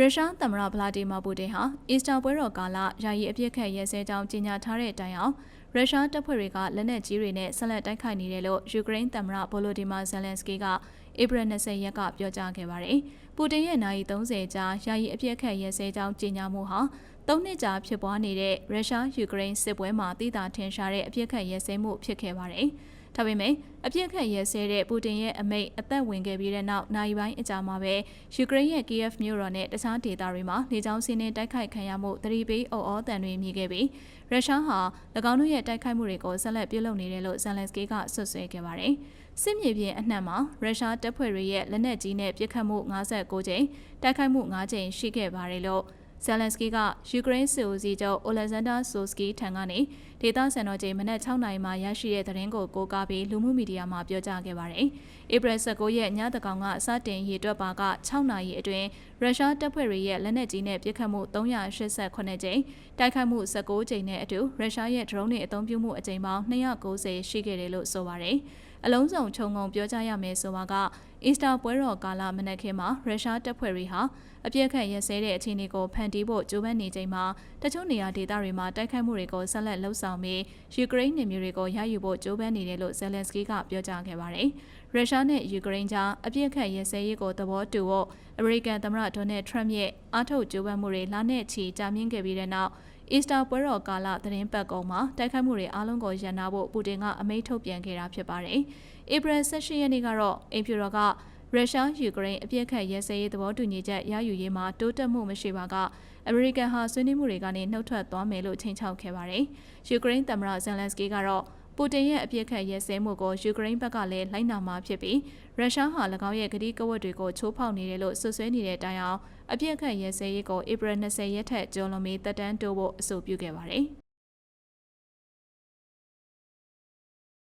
ရုရှားသမ္မတဗလာဒီမာပူတင်ဟာအီစတာပွဲတော်ကာလယာယီအပြစ်ခတ်ရဲစဲကြောင်းကြေညာထားတဲ့တိုင်အောင်ရုရှားတပ်ဖွဲ့တွေကလက်နက်ကြီးတွေနဲ့ဆက်လက်တိုက်ခိုက်နေတယ်လို့ယူကရိန်းသမ္မတဗိုလိုဒီမာဇယ်လန်စကီကဧပြီ20ရက်ကပြောကြားခဲ့ပါတယ်။ပူတင်ရဲ့နိုင်30ကြာယာယီအပြစ်ခတ်ရဲစဲကြောင်းကြေညာမှုဟာသုံးနှစ်ကြာဖြစ်ပွားနေတဲ့ရုရှားယူကရိန်းစစ်ပွဲမှာတည်တာထင်ရှားတဲ့အပြစ်ခတ်ရဲစဲမှုဖြစ်ခဲ့ပါတယ်။ ဒါပေမဲ့အပြစ်ခတ်ရဲစဲတဲ့ပူတင်ရဲ့အမိန့်အသက်ဝင်ခဲ့ပြီးတဲ့နောက်နိုင်ပိုင်းအကြာမှာပဲယူကရိန်းရဲ့ Kiev မြို့တော်နဲ့တခြားဒေသတွေမှာနေကြောင်းစီးနှင်းတိုက်ခိုက်ခံရမှုသတိပေးအော်အော်တန်တွေမြည်ခဲ့ပြီးရုရှားဟာ၎င်းတို့ရဲ့တိုက်ခိုက်မှုတွေကိုဆက်လက်ပြုလုပ်နေတယ်လို့ဇန်လက်စကီကဆွဆွဲခဲ့ပါတယ်။စစ်မြေပြင်အနှံ့မှာရုရှားတပ်ဖွဲ့တွေရဲ့လက်နက်ကြီးနဲ့ပစ်ခတ်မှု59ကြိမ်တိုက်ခိုက်မှု9ကြိမ်ရှိခဲ့ပါတယ်လို့ဇယ်လန်စကီကယူကရိန်းစစ်ဦးစီးချုပ်အိုလက်ဇန်ဒါဆိုစကီထံကနေ ဒေသစံတော်ချိန်မနက်6နာရီမှာရရှိတဲ့သတင်းကိုကိုးကားပြီးလူမှုမီဒီယာမှာပြောကြားခဲ့ပါတယ်။ဧပြီ19ရက်ညတကောင်ကစတင်ရေတွက်ပါက6နာရီအတွင်းရုရှားတပ်ဖွဲ့တွေရဲ့လက်နက်ကြီးနဲ့ပစ်ခတ်မှု388ကြိမ်တိုက်ခိုက်မှု19ကြိမ်နဲ့အတူရုရှားရဲ့ဒရုန်းတွေအသုံးပြုမှုအကြိမ်ပေါင်း290ရှိခဲ့တယ်လို့ဆိုပါတယ်။အလုံးစုံခြုံငုံပြောကြရမယ်ဆိုပါကအီစတာပွဲတော်ကာလမနက်ခင်းမှာရုရှားတပ်ဖွဲ့တွေဟာအပြည့်ခန့်ရစဲတဲ့အခြေအနေကိုဖန်တီးဖို့ကြိုးပမ်းနေချိန်မှာတချို့နေရာဒေသတွေမှာတိုက်ခိုက်မှုတွေကိုဆက်လက်လှုပ်ဆောင်ပြီးယူကရိန်းနေမျိုးတွေကိုရယူဖို့ကြိုးပမ်းနေတယ်လို့ဇယ်လန်စကီကပြောကြားခဲ့ပါတယ်။ရုရှားနဲ့ယူကရိန်းကြားအပြည့်ခန့်ရစဲရေးကိုသဘောတူဖို့အမေရိကန်သမ္မတဒေါ်နယ်ထရမ့်ရဲ့အားထုတ်ကြိုးပမ်းမှုတွေလာနဲ့ချီကြာမြင့်ခဲ့ပြီးတဲ့နောက်အီစတာပွဲတော်ကာလသတင်းပတ်ကုံမှာတိုက်ခိုက်မှုတွေအားလုံးကိုရန်နာဖို့ပူတင်ကအမိန့်ထုတ်ပြန်ခဲ့တာဖြစ်ပါတယ်။ဧပြီ18ရက်နေ့ကတော့အင်ဖြူတော်က ရုရှားယူကရိန်းအပြစ်ခတ်ရဲစဲရေးသဘောတူညီချက်ရယူရေးမှာတိုးတက်မှုမရှိပါကအမေရိကန်ဟာဆွေးနွေးမှုတွေကနေနှုတ်ထွက်သွားမယ်လို့ချိန်ချောက်ခဲ့ပါတယ်။ယူကရိန်းသမ္မတဇန်လန်စကီကတော့ပူတင်ရဲ့အပြစ်ခတ်ရဲစဲမှုကိုယူကရိန်းဘက်ကလည်းလိုက်နာမှာဖြစ်ပြီးရုရှားဟာ၎င်းရဲ့ကတိကဝတ်တွေကိုချိုးဖောက်နေတယ်လို့ဆွဆွဲနေတဲ့တိုင်အောင်အပြစ်ခတ်ရဲစဲရေးကိုဧပြီ20ရက်ထက်ကျော်လွန်ပြီးတက်တန်းတိုးဖို့အဆိုပြုခဲ့ပါတယ်။